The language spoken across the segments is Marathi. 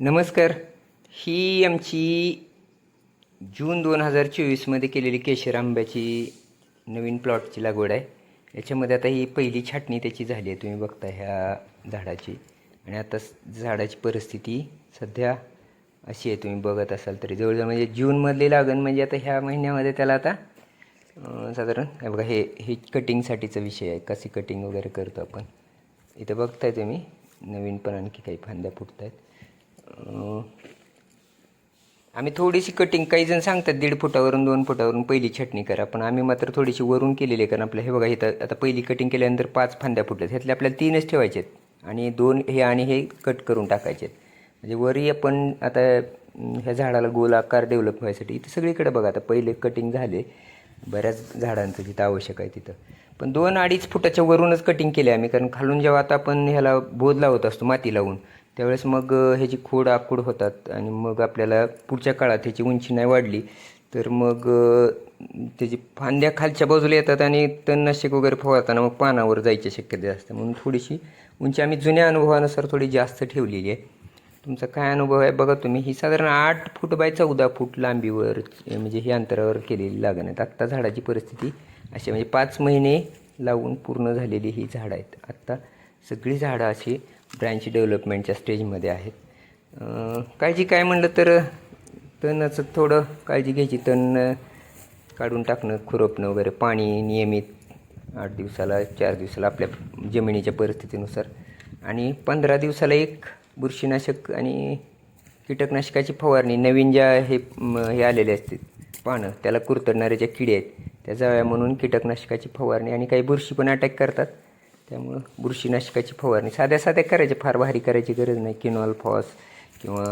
नमस्कार. ही आमची जून दोन हजार चोवीसमध्ये केलेली केशर आंब्याची नवीन प्लॉटची लागवड आहे. याच्यामध्ये आता ही पहिली छाटणी त्याची झाली आहे तुम्ही बघता ह्या झाडाची. आणि आता झाडाची परिस्थिती सध्या अशी आहे तुम्ही बघत असाल तरी. जवळजवळ म्हणजे जूनमधली लागण म्हणजे आता ह्या महिन्यामध्ये त्याला आता साधारण बघा हे हे कटिंगसाठीचा विषय आहे. कशी कटिंग वगैरे करतो आपण. इथं बघताय तुम्ही नवीन पण आणखी काही फांद्या फुटत आहेत आम्ही थोडीशी कटिंग काही जण सांगतात दीड फुटावरून दोन फुटावरून पहिली छटणी करा पण आम्ही मात्र थोडीशी वरून केलेली आहे कारण आपलं हे बघा इथं आता पहिली कटिंग केल्यानंतर पाच फांद्या फुटल्यात. ह्यातले आपल्याला तीनच ठेवायचे आहेत. आणि दोन हे आणि हे कट करून टाकायचे आहेत. म्हणजे वरी आपण आता ह्या झाडाला गोल आकार डेव्हलप व्हायसाठी इथं सगळीकडे बघा आता पहिले कटिंग झाले. बऱ्याच झाडांचं तिथं आवश्यक आहे तिथं. पण दोन अडीच फुटाच्या वरूनच कटिंग केले आम्ही कारण खालून जेव्हा आता आपण ह्याला बोध लावत असतो माती लावून त्यावेळेस मग ह्याची खोड आखूड होतात आणि मग आपल्याला पुढच्या काळात ह्याची उंची नाही वाढली तर मग त्याची फांद्या खालच्या बाजूला येतात आणि तणनाशक वगैरे फवारताना मग पानावर जायची शक्यता असते. म्हणून थोडीशी उंची आम्ही जुन्या अनुभवानुसार थोडी जास्त ठेवलेली आहे. तुमचा काय अनुभव आहे बघा तुम्ही. ही साधारण आठ फूट बाय चौदा फूट लांबीवर म्हणजे ही अंतरावर केलेली लागण आहेत. आत्ता झाडाची परिस्थिती अशी म्हणजे पाच महिने लावून पूर्ण झालेली ही झाडं आहेत. आत्ता सगळी झाडं अशी ब्रँच डेव्हलपमेंटच्या स्टेजमध्ये आहेत. काळजी काय म्हणलं तर तणाचं थोडं काळजी घ्यायची. तण काढून टाकणं खुरपणं वगैरे पाणी नियमित आठ दिवसाला चार दिवसाला आपल्या जमिनीच्या परिस्थितीनुसार. आणि पंधरा दिवसाला एक बुरशीनाशक आणि कीटकनाशकाची फवारणी. नवीन ज्या हे हे आलेले असते पानं त्याला कुरतडणारे ज्या किडे आहेत त्या जाळ्या म्हणून कीटकनाशकाची फवारणी आणि काही बुरशी पण अटॅक करतात. त्यामुळं बुरशीनाशकाची फवारणी. साध्या साध्या करायची फार भारी करायची गरज नाही. किनॉल फॉस किंवा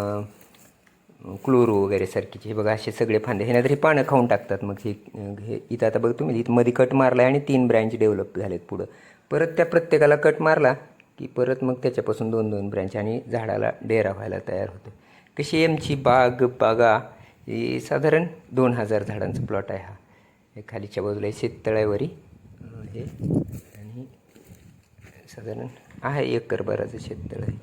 क्लोरो वगैरे सारखीचे. हे बघा असे सगळे फांदे हे नाहीतर हे पानं खाऊन टाकतात मग हे हे इथं आता बघ तुम्ही इथं मध्ये कट मारला आणि तीन ब्रँच डेव्हलप झालेत पुढं. परत त्या प्रत्येकाला कट मारला की परत मग त्याच्यापासून दोन दोन ब्रँच आणि झाडाला डेरा व्हायला तयार होतो. कशी एमची बाग बागा? ही साधारण दोन हजार झाडांचा प्लॉट आहे हा. खालीच्या बाजूला शेततळ्यावरी. हे साधारण आहे एकर बराचं शेततळ आहे.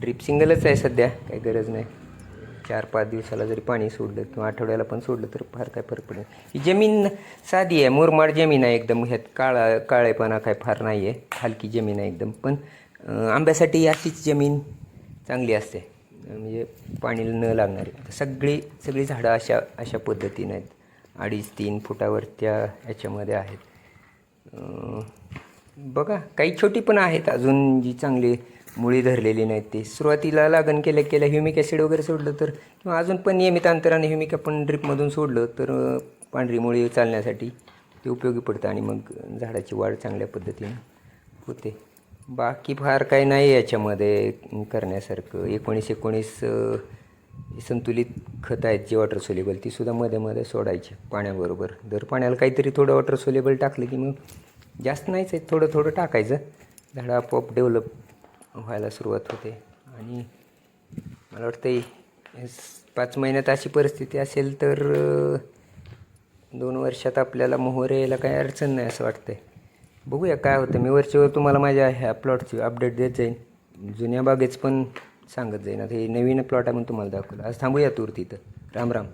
ड्रीप सिंगलच आहे सध्या काही गरज नाही. चार पाच दिवसाला जरी पाणी सोडलं किंवा आठवड्याला पण सोडलं तर फार काय फरक पडेल ही जमीन साधी आहे मुरमाड जमीन आहे एकदम. ह्यात काळा काळेपणा काय फार नाही आहे हलकी जमीन आहे एकदम. पण आंब्यासाठी अशीच जमीन चांगली असते. म्हणजे पाणी न लागणारी. सगळी सगळी झाडं अशा अशा पद्धतीने आहेत. अडीच तीन फुटावर त्या ह्याच्यामध्ये आहेत. बघा काही छोटी पण आहेत अजून जी चांगली मुळी धरलेली नाहीत ती. सुरुवातीला लागण केल्या केल्या ह्युमिक ॲसिड वगैरे सोडलं तर किंवा अजून पण नियमित अंतराने ह्युमिक आपण ड्रिपमधून सोडलं तर पांढरी मुळी चालण्यासाठी ते उपयोगी पडतं आणि मग झाडाची वाढ चांगल्या पद्धतीने होते. बाकी फार काही नाही याच्यामध्ये करण्यासारखं. एकोणीस एकोणीस संतुलित खतं आहेत जी वॉटर सोलेबल ती सुद्धा मध्ये मध्ये सोडायची पाण्याबरोबर. दर पाण्याला काहीतरी थोडं वॉटर सोलेबल टाकलं की मग जास्त नाहीच आहे थोडं थोडं टाकायचं. झाडं आपोआप डेव्हलप व्हायला सुरुवात होते. आणि मला वाटतं पाच महिन्यात अशी परिस्थिती असेल तर दोन वर्षात आपल्याला मोहर यायला काही अडचण नाही असं वाटतंय. बघूया काय होतं. मी वरच्यावर तुम्हाला माझ्या ह्या प्लॉटची अपडेट देत जाईन. जुन्या बागेच पण सांगत जाईन. आता हे नवीन प्लॉट आहे म्हणून तुम्हाला दाखवलं. आज थांबूया तूर तिथं. राम राम.